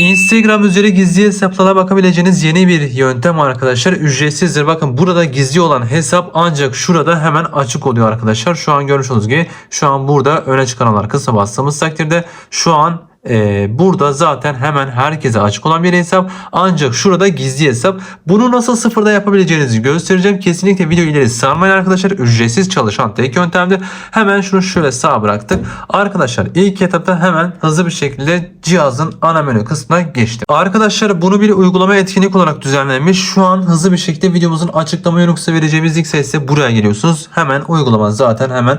Instagram üzeri gizli hesaplara bakabileceğiniz yeni bir yöntem arkadaşlar. Ücretsizdir. Bakın burada gizli olan hesap ancak şurada hemen açık oluyor arkadaşlar. Şu an görmüş olduğunuz gibi şu an burada öne çıkanlar kısmı bastığımız takdirde şu an e, burada zaten hemen herkese açık olan bir hesap. Ancak şurada gizli hesap. Bunu nasıl sıfırda yapabileceğinizi göstereceğim. Kesinlikle video ileri sarmayın arkadaşlar. Ücretsiz çalışan tek yöntemdir. Hemen şunu şöyle sağ bıraktık. Arkadaşlar ilk etapta hemen hızlı bir şekilde cihazın ana menü kısmına geçtim. Arkadaşlar bunu bir uygulama etkinlik olarak düzenlenmiş. Şu an hızlı bir şekilde videomuzun açıklama yorumcusu vereceğimiz link sayesinde buraya geliyorsunuz. Hemen uygulama zaten hemen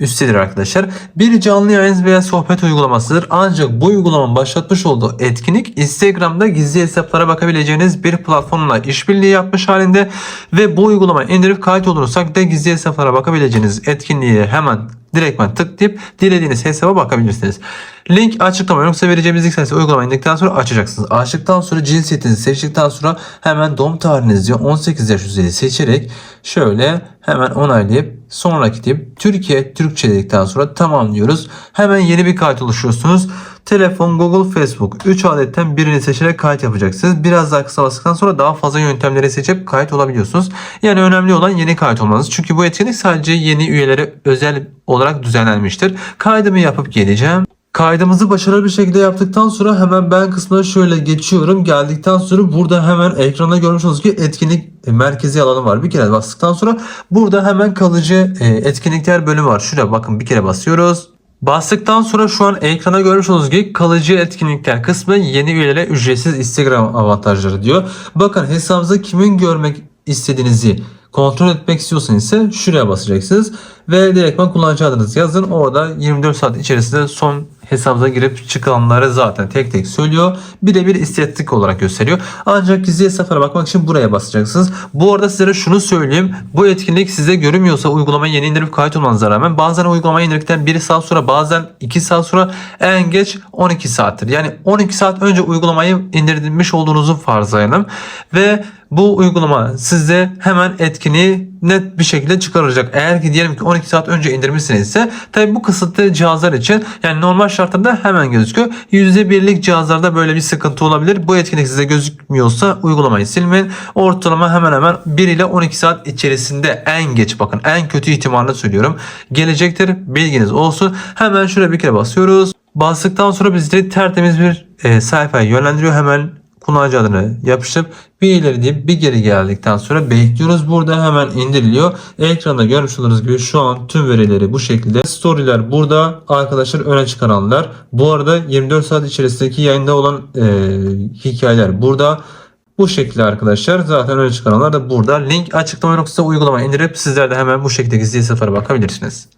üsttedir arkadaşlar. Bir canlı yayın veya sohbet uygulamasıdır. Ancak bu uygulamanın başlatmış olduğu etkinlik Instagram'da gizli hesaplara bakabileceğiniz bir platformla işbirliği yapmış halinde ve bu uygulamayı indirip kayıt olursak da gizli hesaplara bakabileceğiniz etkinliği hemen direktmen tıklayıp dilediğiniz hesaba bakabilirsiniz. Link açıklama yoksa vereceğimiz link sayesinde uygulamayı indikten sonra açacaksınız. Açtıktan sonra cinsiyetinizi seçtikten sonra hemen doğum tarihinizi 18 yaş üzeri seçerek şöyle hemen onaylayıp sonraki deyip Türkiye Türkçe dedikten sonra tamam diyoruz. Hemen yeni bir kayıt oluşuyorsunuz. Telefon, Google, Facebook 3 adetten birini seçerek kayıt yapacaksınız. Biraz daha kısa bastıktan sonra daha fazla yöntemleri seçip kayıt olabiliyorsunuz. Yani önemli olan yeni kayıt olmanız. Çünkü bu etkinlik sadece yeni üyelere özel olarak düzenlenmiştir. Kaydımı yapıp geleceğim. Kaydımızı başarılı bir şekilde yaptıktan sonra hemen ben kısmına şöyle geçiyorum. Geldikten sonra burada hemen ekranda görmüş olduğunuz gibi etkinlik merkezi alanı var. Bir kere bastıktan sonra burada hemen kalıcı e, etkinlikler bölümü var. Şuraya bakın bir kere basıyoruz. Bastıktan sonra şu an ekrana görmüş olduğunuz gibi kalıcı etkinlikler kısmı yeni üyelere ücretsiz Instagram avantajları diyor. Bakın hesabınızda kimin görmek istediğinizi kontrol etmek istiyorsanız ise şuraya basacaksınız ve direktman kullanıcı adınızı yazın. Orada 24 saat içerisinde son hesabınıza girip çıkanları zaten tek tek söylüyor. Birebir istatistik olarak gösteriyor. Ancak gizli hesaplara bakmak için buraya basacaksınız. Bu arada size şunu söyleyeyim. Bu etkinlik size görünmüyorsa uygulamayı yeni indirip kayıt olmanıza rağmen bazen uygulamayı indirdikten 1 saat sonra bazen 2 saat sonra en geç 12 saattir. Yani 12 saat önce uygulamayı indirmiş olduğunuzu varsayalım. Ve bu uygulama sizde hemen etkinliği net bir şekilde çıkaracak. Eğer ki diyelim ki 12 saat önce indirmişsinizse tabi bu kısıtlı cihazlar için yani normal şartlarda hemen gözüküyor. %1'lik cihazlarda böyle bir sıkıntı olabilir. Bu etkinlik size gözükmüyorsa uygulamayı silmeyin. Ortalama hemen hemen 1 ile 12 saat içerisinde en geç bakın en kötü ihtimalle söylüyorum. Gelecektir bilginiz olsun. Hemen şuraya bir kere basıyoruz. Bastıktan sonra bizi tertemiz bir e, sayfaya yönlendiriyor. Hemen kullanıcı yapıştırıp bir ileri deyip bir geri geldikten sonra bekliyoruz. Burada hemen indiriliyor. Ekranda görmüş olduğunuz gibi şu an tüm verileri bu şekilde. Storyler burada arkadaşlar öne çıkaranlar. Bu arada 24 saat içerisindeki yayında olan e, hikayeler burada. Bu şekilde arkadaşlar zaten öne çıkaranlar da burada. Link açıklama noktasında uygulama indirip sizler de hemen bu şekilde gizli hesaplara bakabilirsiniz.